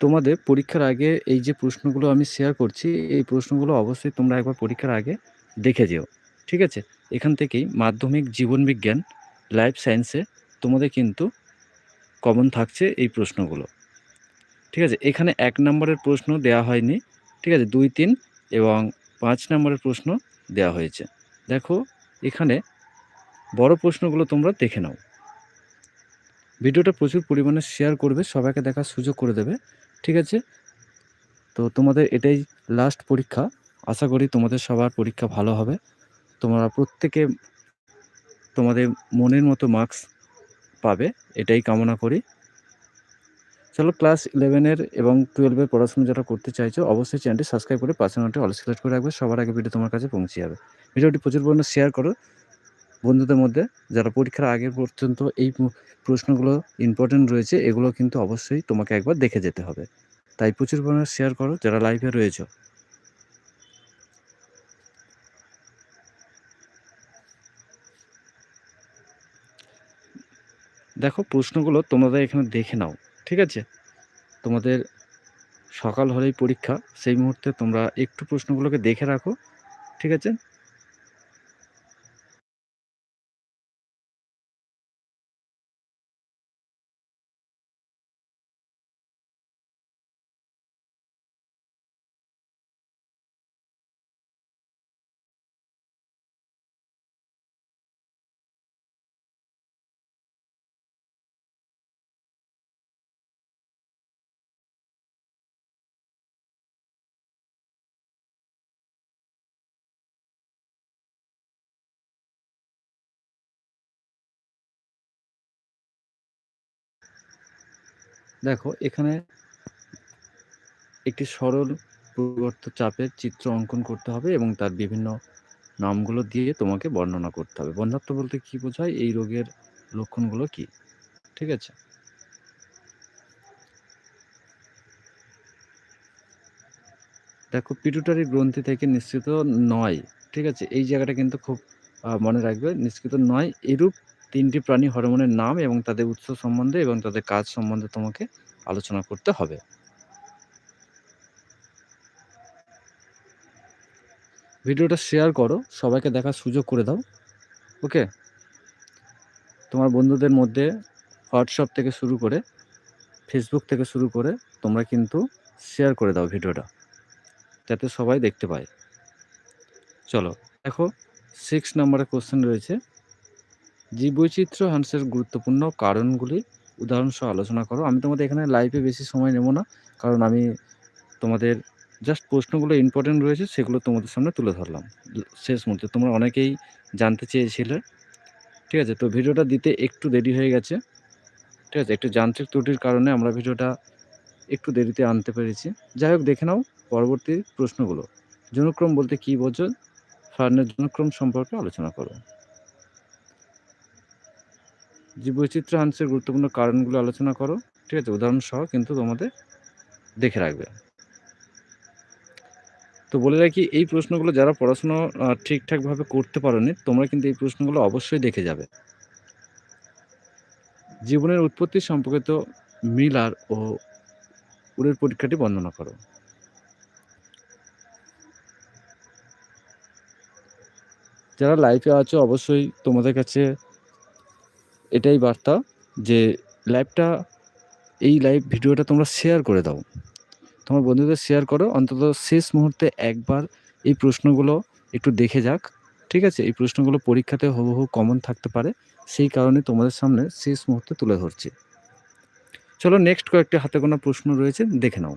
তোমাদের পরীক্ষার আগে এই যে প্রশ্নগুলো আমি শেয়ার করছি, এই প্রশ্নগুলো অবশ্যই তোমরা একবার পরীক্ষার আগে দেখে যেও। ঠিক আছে? এখান থেকেই মাধ্যমিক জীবনবিজ্ঞান, লাইফ সায়েন্সে তোমাদের কিন্তু কমন থাকছে এই প্রশ্নগুলো। ঠিক আছে? এখানে এক নম্বরের প্রশ্ন দেয়া হয়নি। ঠিক আছে? ২, ৩ এবং পাঁচ নম্বরের প্রশ্ন দেয়া হয়েছে। দেখো এখানে বড় প্রশ্নগুলো তোমরা দেখে নাও। ভিডিওটা প্রচুর পরিমাণে শেয়ার করবে, সবাইকে দেখার সুযোগ করে দেবে। ঠিক আছে? তো তোমাদের এটাই লাস্ট পরীক্ষা। আশা করি তোমাদের সবার পরীক্ষা ভালো হবে। তোমরা প্রত্যেকে তোমাদের মনের মতো মার্কস পাবে, এটাই কামনা করি। চলো ক্লাস ইলেভেনের এবং টুয়েলভের পড়াশোনা যারা করতে চাইছো, অবশ্যই চ্যানেলটি সাবস্ক্রাইব করে পাশের ঘন্টি অল সিলেক্ট করে রাখবে। সবার আগে ভিডিও তোমার কাছে পৌঁছে যাবে। ভিডিওটি প্রচুর পরিমাণে শেয়ার করো বন্ধুদের মধ্যে, যারা পরীক্ষার আগে পর্যন্ত এই প্রশ্নগুলো ইম্পোর্টেন্ট রয়েছে, এগুলো কিন্তু অবশ্যই তোমাকে একবার দেখে যেতে হবে। তাই প্রচুর পরিমাণে শেয়ার করো যারা লাইভে রয়েছো। দেখো প্রশ্নগুলো তোমাদের এখানে দেখে নাও। ঠিক আছে? তোমাদের সকাল হলেই পরীক্ষা, সেই মুহূর্তে তোমরা একটু প্রশ্নগুলোকে দেখে রাখো। ঠিক আছে? দেখো, এখানে একটি সরল পরিবর্ত চাপের চিত্র অঙ্কন করতে হবে এবং তার বিভিন্ন নামগুলো দিয়ে তোমাকে বর্ণনা করতে হবে। বন্ধ্যাত্ব বলতে কি বোঝায়? এই রোগের লক্ষণগুলো কি? ঠিক আছে? দেখো পিটুটারি গ্রন্থি থেকে নিশ্চিত নয়। ঠিক আছে? এই জায়গাটা কিন্তু খুব মনে রাখবে। নিষ্কৃত নয় এরূপ ৩ টি প্রাণী হরমোনের নাম এবং তাদের উৎস সম্বন্ধে এবং তাদের কাজ সম্বন্ধে তোমাকে আলোচনা করতে হবে। ভিডিওটা শেয়ার করো, সবাইকে দেখার সুযোগ করে দাও। ওকে? তোমার বন্ধুদের মধ্যে হোয়াটসঅ্যাপ থেকে শুরু করে, ফেসবুক থেকে শুরু করে তোমরা কিন্তু শেয়ার করে দাও ভিডিওটা। যাতে সবাই দেখতে পায়। চলো দেখো সিক্স নম্বরের কোশ্চেন রয়েছে। জীববৈচিত্র্য হ্রাসের গুরুত্বপূর্ণ কারণগুলি উদাহরণসহ আলোচনা করো। আমি তোমাদের এখানে লাইভে বেশি সময় নেব না। কারণ আমি তোমাদের জাস্ট প্রশ্নগুলো ইম্পর্টেন্ট রয়েছে, সেগুলো তোমাদের সামনে তুলে ধরলাম। শেষ মুহূর্তে, তোমরা অনেকেই জানতে চেয়েছিলে। ঠিক আছে? তো ভিডিওটা দিতে একটু দেরি হয়ে গেছে। ঠিক আছে? একটু যান্ত্রিক ত্রুটির কারণে আমরা ভিডিওটা একটু দেরিতে আনতে পেরেছি। যাই হোক, দেখে নাও পরবর্তী প্রশ্নগুলো। যৌনক্রম বলতে কী বোঝো? ফার্নের যৌনক্রম সম্পর্কে আলোচনা করো। জীববৈচিত্র্য হ্রাসের গুরুত্বপূর্ণ কারণগুলো আলোচনা করো। ঠিক আছে? উদাহরণসহ কিন্তু তোমাদের দেখে রাখবে। তো বলে রাখি এই প্রশ্নগুলো যারা পড়াশোনা ঠিকঠাকভাবে করতে পারোনি, তোমরা কিন্তু এই প্রশ্নগুলো অবশ্যই দেখে যাবে। জীবনের উৎপত্তি সম্পর্কিত মিলার ও উরের পরীক্ষাটি বর্ণনা করো। যারা লাইফে আছো অবশ্যই তোমাদের কাছে এটাই বার্তা যে লাইভটা এই লাইভ ভিডিওটা তোমরা শেয়ার করে দাও। তোমার বন্ধুদের শেয়ার করো। অন্তত শেষ মুহূর্তে একবার এই প্রশ্নগুলো একটু দেখে যাক। ঠিক আছে? এই প্রশ্নগুলো পরীক্ষাতে হুবহু কমন থাকতে পারে। সেই কারণে তোমাদের সামনে শেষ মুহূর্তে তুলে ধরছি। চলো নেক্সট কয়েকটি হাতে গোনা প্রশ্ন রয়েছে, দেখে নাও।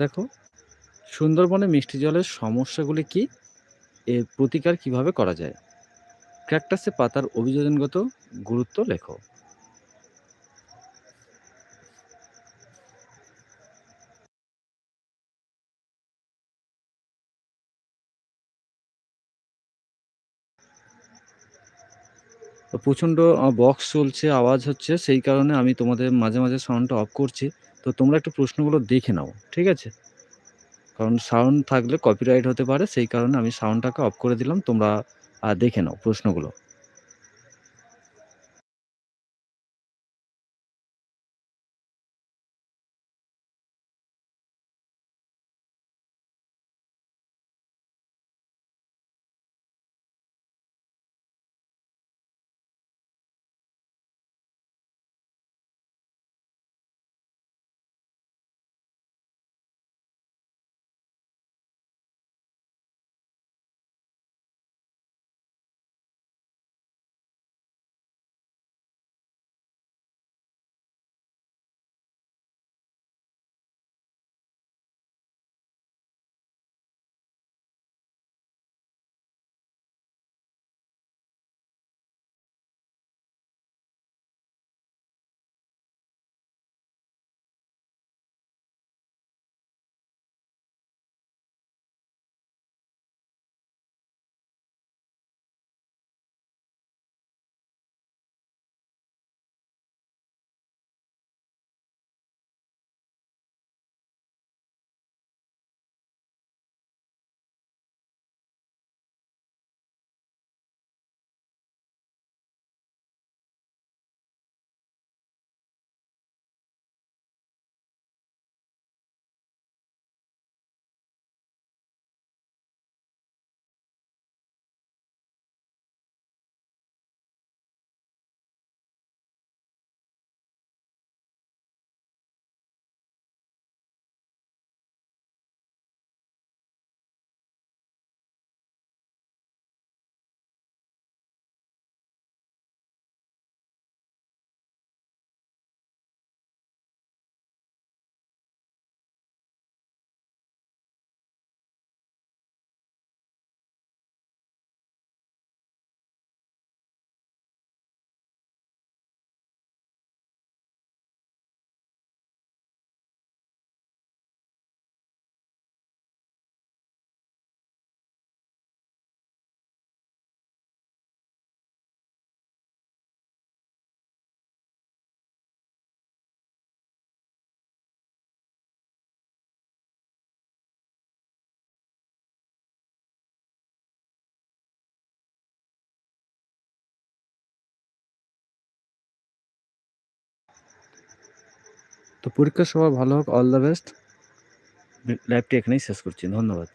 দেখো সুন্দরবনে মিষ্টি জলের সমস্যাগুলি কি এর প্রতিকার কীভাবে করা যায়? ক্যাকটাসে পাতার অভিযোজনগত গুরুত্ব লেখো। প্রচণ্ড বক্স চলছে, আওয়াজ হচ্ছে সেই কারণে আমি তোমাদের মাঝে, মাঝে সাউন্ডটা অফ করছি। তো তোমরা একটু প্রশ্নগুলো দেখে নাও। ঠিক আছে? কারণ সাউন্ড থাকলে কপিরাইট হতে পারে, সেই কারণে আমি সাউন্ডটাকে অফ করে দিলাম। তোমরা দেখে নাও প্রশ্নগুলো। তো পরীক্ষা সবার ভালো হোক অল দ্য বেস্ট লাইভটি এখানেই শেষ করছি ধন্যবাদ।